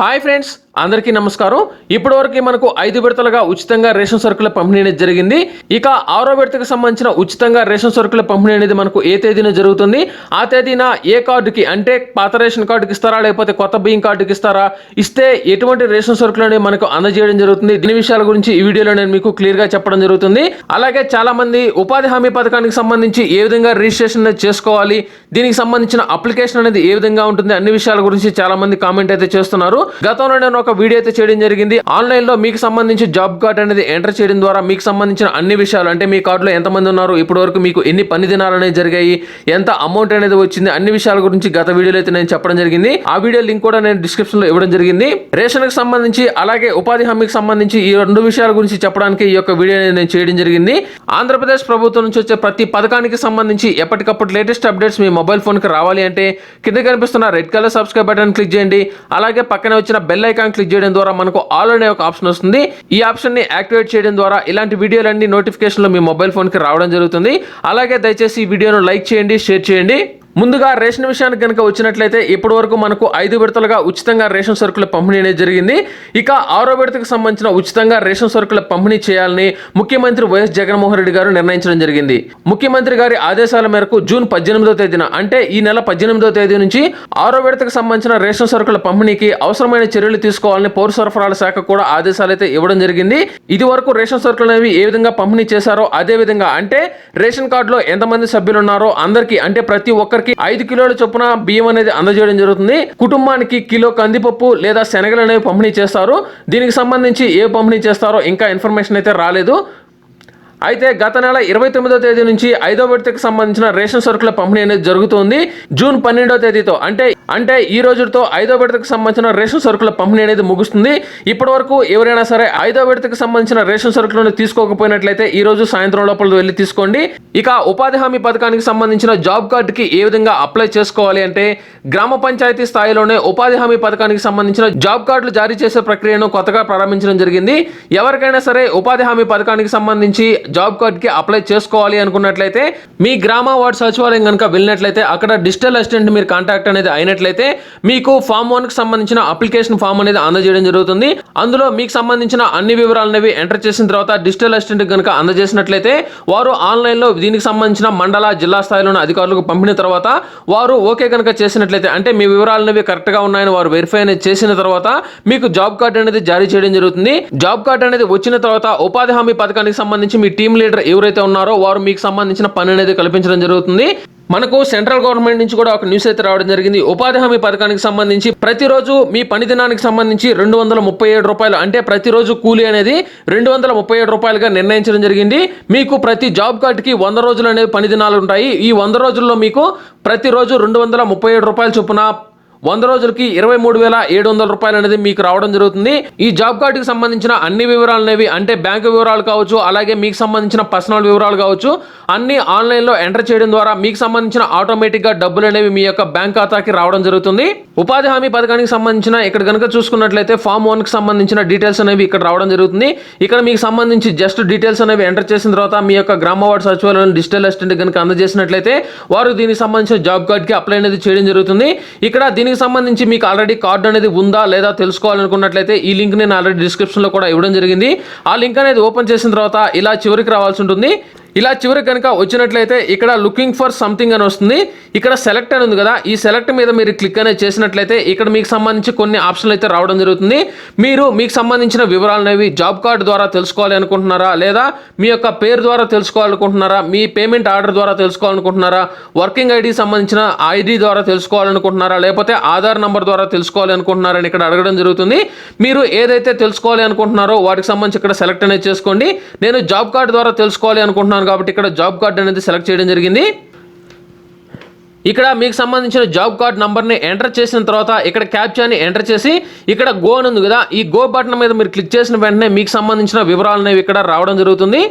Hi friends అందరికీ నమస్కారం. ఇప్పటి వరకు మనకు ఐదు విడతలుగా ఉచితంగా రేషన్ సరుకుల పంపిణీ అనేది జరిగింది. ఇక ఆరో విడతకు సంబంధించిన ఉచితంగా రేషన్ సరుకుల పంపిణీ అనేది మనకు ఏ తేదీన జరుగుతుంది? ఆ తేదీన ఏ కార్డుకి అంటే పాత రేషన్ కార్డుకి ఇస్తారా లేకపోతే కొత్త బియ్యం కార్డుకి ఇస్తారా? ఇస్తే ఎటువంటి రేషన్ సరుకులు అనేవి మనకు అందజేయడం జరుగుతుంది. దీని విషయాల గురించి ఈ వీడియోలో నేను మీకు క్లియర్గా చెప్పడం జరుగుతుంది. అలాగే చాలా మంది ఉపాధి హామీ పథకానికి సంబంధించి ఏ విధంగా రిజిస్ట్రేషన్ చేసుకోవాలి దీనికి సంబంధించిన అప్లికేషన్ అనేది ఏ విధంగా ఉంటుంది అన్ని విషయాల గురించి చాలా మంది కామెంట్ అయితే చేస్తున్నారు. గతంలో నేను ఒక వీడియో అయితే చేయడం జరిగింది. ఆన్లైన్లో మీకు సంబంధించి జాబ్ కార్డ్ అనేది ఎంటర్ చేయడం ద్వారా మీకు సంబంధించిన అన్ని విషయాలు అంటే మీ కార్డులో ఎంతమంది ఉన్నారు ఇప్పటి వరకు మీకు ఎన్ని పని దినాలు అనేది జరిగాయి ఎంత అమౌంట్ అనేది వచ్చింది అన్ని విషయాల గురించి గత వీడియోలో అయితే నేను చెప్పడం జరిగింది. ఆ వీడియో లింక్ కూడా నేను డిస్క్రిప్షన్లో ఇవ్వడం జరిగింది. రేషన్కి సంబంధించి అలాగే ఉపాధి హామీకి సంబంధించి ఈ రెండు విషయాల గురించి చెప్పడానికి ఈ యొక్క వీడియో అనేది నేను చేయడం జరిగింది. ఆంధ్రప్రదేశ్ ప్రభుత్వం నుంచి వచ్చే ప్రతి పథకానికి సంబంధించి ఎప్పటికప్పుడు లేటెస్ట్ అప్డేట్స్ మీ మొబైల్ ఫోన్కి రావాలి అంటే కింద కనిపిస్తున్న red colour subscribe button click చేయండి. అలాగే పక్కన వచ్చిన బెల్ ఐకాన్ క్లిక్ చేయడం ద్వారా మనకు ఆల్ అనే ఒక ఆప్షన్ వస్తుంది. ఈ ఆప్షన్ని యాక్టివేట్ చేయడం ద్వారా ఇలాంటి వీడియోలన్నీ నోటిఫికేషన్లు మీ మొబైల్ ఫోన్కి రావడం జరుగుతుంది. అలాగే దయచేసి ఈ వీడియోను లైక్ చేయండి షేర్ చేయండి. ముందుగా రేషన్ విషయానికి కనుక వచ్చినట్లయితే ఇప్పటి వరకు మనకు ఐదు విడతలుగా ఉచితంగా రేషన్ సరుకుల పంపిణీ అనేది జరిగింది. ఇక ఆరో విడతకు సంబంధించిన ఉచితంగా రేషన్ సరుకుల పంపిణీ చేయాలని ముఖ్యమంత్రి వైఎస్ జగన్మోహన్ రెడ్డి గారు నిర్ణయించడం జరిగింది. ముఖ్యమంత్రి గారి ఆదేశాల మేరకు జూన్ పద్దెనిమిదో తేదీన అంటే ఈ నెల పద్దెనిమిదో తేదీ నుంచి ఆరో విడతకు సంబంధించిన రేషన్ సరుకుల పంపిణీకి అవసరమైన చర్యలు తీసుకోవాలని పౌర సరఫరాల శాఖ కూడా ఆదేశాలు అయితే ఇవ్వడం జరిగింది. ఇది వరకు రేషన్ సరుకులు అనేవి ఏ విధంగా పంపిణీ చేశారో అదే విధంగా అంటే రేషన్ కార్డులో ఎంతమంది సభ్యులు ఉన్నారో అందరికీ అంటే ప్రతి ఒక్కరికి ఐదు కిలోల చొప్పున బియ్యం అనేది అందజేయడం జరుగుతుంది. కుటుంబానికి కిలో కందిపప్పు లేదా శనగలు అనేవి పంపిణీ చేస్తారు. దీనికి సంబంధించి ఏ పంపిణీ చేస్తారో ఇంకా ఇన్ఫర్మేషన్ అయితే రాలేదు. అయితే గత నెల ఇరవై తొమ్మిదో తేదీ నుంచి ఐదో విడతకు సంబంధించిన రేషన్ సరుకుల పంపిణీ అనేది జరుగుతుంది. జూన్ పన్నెండో తేదీతో అంటే అంటే ఈ రోజుతో ఐదో విడతకు సంబంధించిన రేషన్ సరుకుల పంపిణీ అనేది ముగుస్తుంది. ఇప్పటి వరకు ఎవరైనా సరే ఐదో విడతకు సంబంధించిన రేషన్ సరుకులను తీసుకోకపోయినట్లయితే ఈ రోజు సాయంత్రం లోపల వెళ్ళి తీసుకోండి. ఇక ఉపాధి హామీ పథకానికి సంబంధించిన జాబ్ కార్డుకి ఏ విధంగా అప్లై చేసుకోవాలి అంటే గ్రామ పంచాయతీ స్థాయిలోనే ఉపాధి హామీ పథకానికి సంబంధించిన జాబ్ కార్డులు జారీ చేసే ప్రక్రియను కొత్తగా ప్రారంభించడం జరిగింది. ఎవరికైనా సరే ఉపాధి హామీ పథకానికి సంబంధించి జాబ్ కార్డ్కి అప్లై చేసుకోవాలి అనుకున్నట్లయితే మీ గ్రామ వార్డ్ సచివాలయం కనుక వెళ్ళినట్లయితే అక్కడ డిజిటల్ అసిస్టెంట్ మీరు కాంటాక్ట్ అనేది అయినట్లయితే మీకు ఫామ్ వన్కి సంబంధించిన అప్లికేషన్ ఫామ్ అనేది అందజేయడం జరుగుతుంది. అందులో మీకు సంబంధించిన అన్ని వివరాలు అనేవి ఎంటర్ చేసిన తర్వాత డిజిటల్ అసిస్టెంట్ కనుక అందజేసినట్లయితే వారు ఆన్లైన్లో దీనికి సంబంధించిన మండల జిల్లా స్థాయిలోని అధికారులకు పంపిన తర్వాత వారు ఓకే కనుక చేసినట్లయితే అంటే మీ వివరాలు అనేవి కరెక్ట్గా ఉన్నాయని వారు వెరిఫై అనేది చేసిన తర్వాత మీకు జాబ్ కార్డ్ అనేది జారీ చేయడం జరుగుతుంది. జాబ్ కార్డ్ అనేది వచ్చిన తర్వాత ఉపాధి హామీ పథకానికి సంబంధించి మీ టీమ్ లీడర్ ఎవరైతే ఉన్నారో వారు మీకు సంబంధించిన పని అనేది కల్పించడం జరుగుతుంది. మనకు సెంట్రల్ గవర్నమెంట్ నుంచి కూడా ఒక న్యూస్ అయితే రావడం జరిగింది. ఉపాధి హామీ పథకానికి సంబంధించి ప్రతిరోజు మీ పని దినానికి సంబంధించి రెండు వందల ముప్పై ఏడు రూపాయలు అంటే ప్రతిరోజు కూలీ అనేది రెండు వందల ముప్పై ఏడు రూపాయలుగా నిర్ణయించడం జరిగింది. మీకు ప్రతి జాబ్ కార్డుకి వంద రోజులు అనేవి పని దినాలు ఉంటాయి. ఈ వంద రోజుల్లో మీకు ప్రతిరోజు రెండు వందల ముప్పై ఏడు రూపాయల చొప్పున వంద రోజులకి ఇరవై మూడు వేల ఏడు వందల రూపాయలు అనేది మీకు రావడం జరుగుతుంది. ఈ జాబ్ కార్డుకి సంబంధించిన అన్ని వివరాలు అనేవి అంటే బ్యాంకు వివరాలు కావచ్చు అలాగే మీకు సంబంధించిన పర్సనల్ వివరాలు కావచ్చు అన్ని ఆన్లైన్లో ఎంటర్ చేయడం ద్వారా మీకు సంబంధించిన ఆటోమేటిక్గా డబ్బులు అనేవి మీ యొక్క బ్యాంక్ ఖాతాకి రావడం జరుగుతుంది. ఉపాధి హామీ పథకానికి సంబంధించిన ఇక్కడ కనుక చూసుకున్నట్లయితే ఫామ్ వన్కి సంబంధించిన డీటెయిల్స్ అనేవి ఇక్కడ రావడం జరుగుతుంది. ఇక్కడ మీకు సంబంధించి జస్ట్ డీటెయిల్స్ అనేవి ఎంటర్ చేసిన తర్వాత మీ యొక్క గ్రామ వార్డు సచివాలయం డిజిటల్ అసిస్టెంట్ కనుక అందజేసినట్లయితే వారు దీనికి సంబంధించిన జాబ్ కార్డ్కి అప్లై అనేది చేయడం జరుగుతుంది. ఇక్కడ దీనికి సంబంధించి మీకు ఆల్రెడీ కార్డు అనేది ఉందా లేదా తెలుసుకోవాలనుకున్నట్లయితే ఈ లింక్ నేను ఆల్రెడీ డిస్క్రిప్షన్లో కూడా ఇవ్వడం జరిగింది. ఆ లింక్ అనేది ఓపెన్ చేసిన తర్వాత ఇలా చివరికి రావాల్సి ఉంటుంది. ఇలా చివరికి కనుక వచ్చినట్లయితే ఇక్కడ లుకింగ్ ఫర్ సంథింగ్ అని వస్తుంది. ఇక్కడ సెలెక్ట్ అని ఉంది కదా. ఈ సెలెక్ట్ మీద మీరు క్లిక్ అనేది చేసినట్లయితే ఇక్కడ మీకు సంబంధించి కొన్ని ఆప్షన్లు అయితే రావడం జరుగుతుంది. మీరు మీకు సంబంధించిన వివరాలు అనేవి జాబ్ కార్డు ద్వారా తెలుసుకోవాలి అనుకుంటున్నారా? లేదా మీ యొక్క పేరు ద్వారా తెలుసుకోవాలనుకుంటున్నారా? మీ పేమెంట్ ఆర్డర్ ద్వారా తెలుసుకోవాలనుకుంటున్నారా? వర్కింగ్ ఐడి సంబంధించిన ఐడి ద్వారా తెలుసుకోవాలనుకుంటున్నారా? లేకపోతే ఆధార్ నంబర్ ద్వారా తెలుసుకోవాలి అనుకుంటున్నారని ఇక్కడ అడగడం జరుగుతుంది. మీరు ఏదైతే తెలుసుకోవాలి అనుకుంటున్నారో వాటికి సంబంధించి ఇక్కడ సెలెక్ట్ అనేది చేసుకోండి. నేను జాబ్ కార్డు ద్వారా తెలుసుకోవాలి అనుకుంటున్నాను. కాబట్టి ఇక్కడ జాబ్ కార్డ్ అనేది సెలెక్ట్ చేయడం జరిగింది. ఇక్కడ మీకు సంబంధించిన జాబ్ కార్డ్ నంబర్ని ఎంటర్ చేసిన తర్వాత ఇక్కడ క్యాప్చాని ఎంటర్ చేసి ఇక్కడ గో అని ఉంది కదా ఈ గో బటన్ మీద మీరు క్లిక్ చేసిన వెంటనే మీకు సంబంధించిన వివరాలు అనేవి ఇక్కడ రావడం జరుగుతుంది.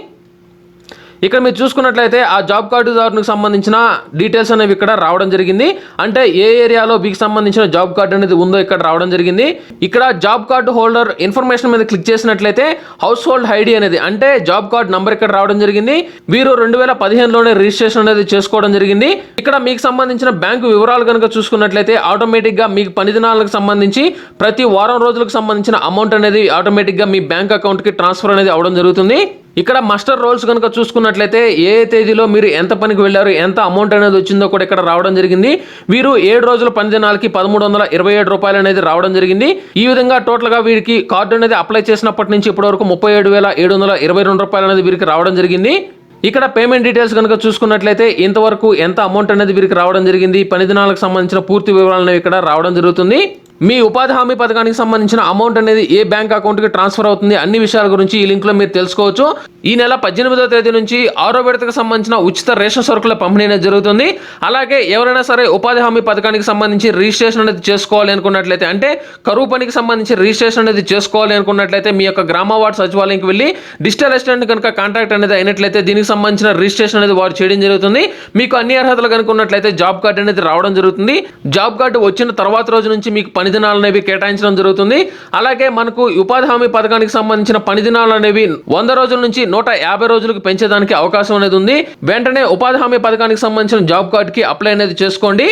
ఇక్కడ మీరు చూసుకున్నట్లయితే ఆ జాబ్ కార్డుదారునికి సంబంధించిన డీటెయిల్స్ అనేవి ఇక్కడ రావడం జరిగింది. అంటే ఏ ఏరియాలో మీకు సంబంధించిన జాబ్ కార్డు అనేది ఉందో ఇక్కడ రావడం జరిగింది. ఇక్కడ జాబ్ కార్డు హోల్డర్ ఇన్ఫర్మేషన్ మీద క్లిక్ చేసినట్లయితే హౌస్ హోల్డ్ ఐడి అనేది అంటే జాబ్ కార్డ్ నంబర్ ఇక్కడ రావడం జరిగింది. వీరు రెండు వేల పదిహేనులోనే రిజిస్ట్రేషన్ అనేది చేసుకోవడం జరిగింది. ఇక్కడ మీకు సంబంధించిన బ్యాంకు వివరాలు కనుక చూసుకున్నట్లయితే ఆటోమేటిక్గా మీకు పని దినాలకు సంబంధించి ప్రతి వారం రోజులకు సంబంధించిన అమౌంట్ అనేది ఆటోమేటిక్గా మీ బ్యాంక్ అకౌంట్కి ట్రాన్స్ఫర్ అనేది అవడం జరుగుతుంది. ఇక్కడ మస్టర్ రోల్స్ కనుక చూసుకున్నట్లయితే ఏ తేదీలో మీరు ఎంత పనికి వెళ్ళారు ఎంత అమౌంట్ అనేది వచ్చిందో కూడా ఇక్కడ రావడం జరిగింది. వీరు ఏడు రోజుల పని దినాలకి పదమూడు వందల ఇరవై ఏడు రూపాయలు అనేది రావడం జరిగింది. ఈ విధంగా టోటల్గా వీరికి కార్డు అనేది అప్లై చేసినప్పటి నుంచి ఇప్పటి వరకు ముప్పై ఏడు వేల ఏడు వందల ఇరవై రెండు రూపాయలు అనేది వీరికి రావడం జరిగింది. ఇక్కడ పేమెంట్ డీటెయిల్స్ కనుక చూసుకున్నట్లయితే ఇంతవరకు ఎంత అమౌంట్ అనేది వీరికి రావడం జరిగింది పని దినాలకు సంబంధించిన పూర్తి వివరాలు అనేవి ఇక్కడ రావడం జరుగుతుంది. మీ ఉపాధి హామీ పథకానికి సంబంధించిన అమౌంట్ అనేది ఏ బ్యాంక్ అకౌంట్కి ట్రాన్స్ఫర్ అవుతుంది అన్ని విషయాల గురించి ఈ లింక్లో మీరు తెలుసుకోవచ్చు. ఈ నెల పద్దెనిమిదవ తేదీ నుంచి ఆరో విడతకు సంబంధించిన ఉచిత రేషన్ సరుకుల పంపిణీ అనేది జరుగుతుంది. అలాగే ఎవరైనా సరే ఉపాధి హామీ పథకానికి సంబంధించి రిజిస్ట్రేషన్ అనేది చేసుకోవాలి అనుకున్నట్లయితే అంటే కరువు పనికి సంబంధించి రిజిస్ట్రేషన్ అనేది చేసుకోవాలి అనుకున్నట్లయితే మీ యొక్క గ్రామ వార్డ్ సచివాలయంకి వెళ్ళి డిజిటల్ అసిస్టెంట్ కనుక కాంటాక్ట్ అనేది అయినట్లయితే దీనికి సంబంధించిన రిజిస్ట్రేషన్ అనేది వారు చేయడం జరుగుతుంది. మీకు అన్ని అర్హతలు కనుక ఉన్నట్లయితే జాబ్ కార్డు అనేది రావడం జరుగుతుంది. జాబ్ కార్డు వచ్చిన తర్వాత రోజు నుంచి మీకు పని పని దినాలు అనేవి కేటాయించడం జరుగుతుంది. అలాగే మనకు ఉపాధి హామీ పథకానికి సంబంధించిన పని దినాలు అనేవి వంద రోజుల నుంచి నూట యాభై రోజులకు పెంచేదానికి అవకాశం అనేది ఉంది. వెంటనే ఉపాధి హామీ పథకానికి సంబంధించిన జాబ్ కార్డ్కి అప్లై అనేది చేసుకోండి.